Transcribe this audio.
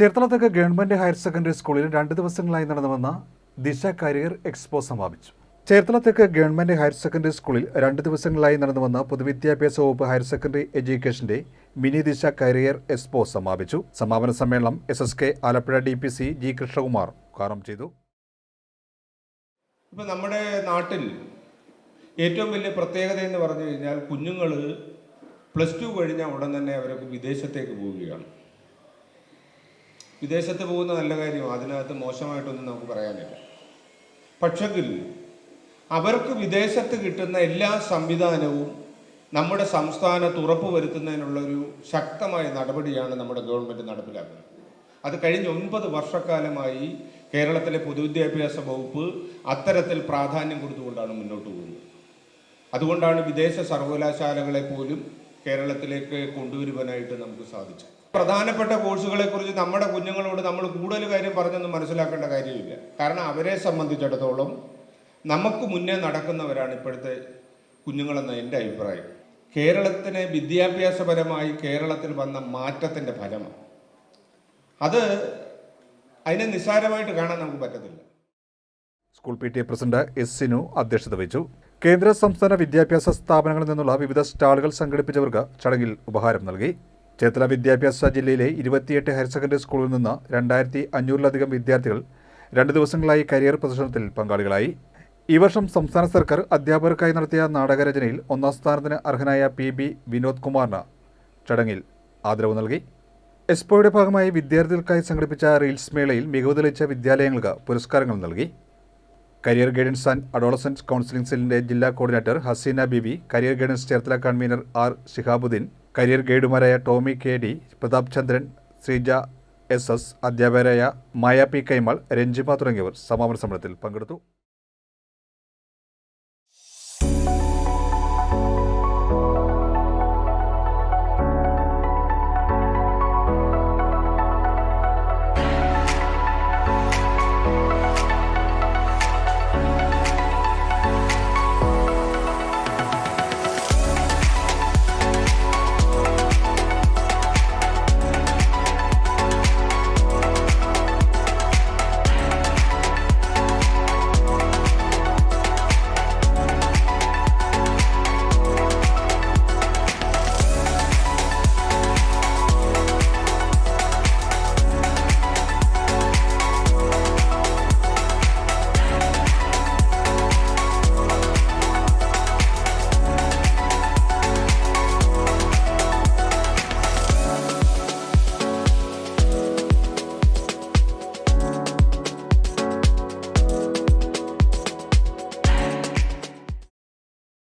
ചേർത്തലത്തേക്ക് government higher secondary സ്കൂളിൽ രണ്ട് ദിവസങ്ങളായി നടന്നുവന്ന ദിശ കരിയർ എക്സ്പോ സമാപിച്ചു. ചേർത്തലത്തേക്ക് ഗവൺമെന്റ് ഹയർ സെക്കൻഡറി സ്കൂളിൽ രണ്ട് ദിവസങ്ങളായി നടന്നുവന്ന പൊതുവിദ്യാഭ്യാസ വകുപ്പ് ഹയർ സെക്കൻഡറി എഡ്യൂക്കേഷന്റെ മിനി ദിശ കരിയർ എക്സ്പോ സമാപിച്ചു. സമാപന സമ്മേളനം S S K Alappuzha D P C G Krishnakumar ഉദ്ഘാടനം ചെയ്തു. ഇപ്പം നമ്മുടെ നാട്ടിൽ ഏറ്റവും വലിയ പ്രത്യേകത എന്ന് പറഞ്ഞു കഴിഞ്ഞാൽ കുഞ്ഞുങ്ങൾ പ്ലസ് ടു കഴിഞ്ഞാൽ ഉടൻ തന്നെ അവരൊക്കെ വിദേശത്തേക്ക് പോവുകയാണ്. വിദേശത്ത് പോകുന്ന നല്ല കാര്യം അതിനകത്ത് മോശമായിട്ടൊന്നും നമുക്ക് പറയാനില്ല. പക്ഷെങ്കിൽ അവർക്ക് വിദേശത്ത് കിട്ടുന്ന എല്ലാ സംവിധാനവും നമ്മുടെ സംസ്ഥാനത്ത് ഉറപ്പ് ഉറപ്പുവരുത്തുന്നതിനുള്ളൊരു ശക്തമായ നടപടിയാണ് നമ്മുടെ ഗവൺമെന്റ് നടപ്പിലാക്കുന്നത്. അത് കഴിഞ്ഞ ഒൻപത് വർഷക്കാലമായി കേരളത്തിലെ പൊതുവിദ്യാഭ്യാസ വകുപ്പ് അത്തരത്തിൽ പ്രാധാന്യം കൊടുത്തുകൊണ്ടാണ് മുന്നോട്ട് പോകുന്നത്. അതുകൊണ്ടാണ് വിദേശ സർവകലാശാലകളെ പോലും കേരളത്തിലേക്ക് കൊണ്ടുവരുവാനായിട്ട് നമുക്ക് സാധിച്ചത്. പ്രധാനപ്പെട്ട കോഴ്സുകളെ കുറിച്ച് നമ്മുടെ കുഞ്ഞുങ്ങളോട് നമ്മൾ കൂടുതൽ കാര്യം പറഞ്ഞൊന്നും മനസ്സിലാക്കേണ്ട കാര്യമില്ല. കാരണം അവരെ സംബന്ധിച്ചിടത്തോളം നമുക്ക് മുന്നേ നടക്കുന്നവരാണ് ഇപ്പോഴത്തെ കുഞ്ഞുങ്ങളെന്ന എന്റെ അഭിപ്രായം. കേരളത്തിന് വിദ്യാഭ്യാസപരമായി കേരളത്തിൽ വന്ന മാറ്റത്തിന്റെ ഫലമാണ്. അത് അതിനെ നിസ്സാരമായിട്ട് കാണാൻ നമുക്ക് പറ്റത്തില്ല. School P T A president S Sinu അധ്യക്ഷത വഹിച്ചു. കേന്ദ്ര സംസ്ഥാന വിദ്യാഭ്യാസ സ്ഥാപനങ്ങളിൽ നിന്നുള്ള വിവിധ സ്റ്റാളുകൾ സംഘടിപ്പിച്ചവർക്ക് ചടങ്ങിൽ ഉപഹാരം നൽകി. ചേത്തല വിദ്യാഭ്യാസ ജില്ലയിലെ ഇരുപത്തിയെട്ട് ഹയർ സെക്കൻഡറി സ്കൂളിൽ നിന്ന് രണ്ടായിരത്തി അഞ്ഞൂറിലധികം വിദ്യാർത്ഥികൾ രണ്ട് ദിവസങ്ങളായി കരിയർ പ്രദർശനത്തിൽ പങ്കാളികളായി. ഈ വർഷം സംസ്ഥാന സർക്കാർ അധ്യാപകർക്കായി നടത്തിയ നാടകരചനയിൽ ഒന്നാം സ്ഥാനത്തിന് അർഹനായ പി ബി വിനോദ് കുമാറിന് ചടങ്ങിൽ ആദരവ് നൽകി. എസ്പോയുടെ ഭാഗമായി വിദ്യാർത്ഥികൾക്കായി സംഘടിപ്പിച്ച റീൽസ് മേളയിൽ മികവ് തെളിയിച്ച വിദ്യാലയങ്ങൾക്ക് പുരസ്കാരങ്ങൾ നൽകി. Career guidance and adolescence counselling സെല്ലിന്റെ ജില്ലാ coordinator Haseena Bibi career guidance Cherthala convener R Shihabuddin career ഗൈഡുമാരായ Tomy K D Pratap Chandran Sreeja S S അധ്യാപകരായ മായ പി കൈമാൾ രഞ്ജിമ തുടങ്ങിയവർ സമാപന സമ്മേളനത്തിൽ പങ്കെടുത്തു.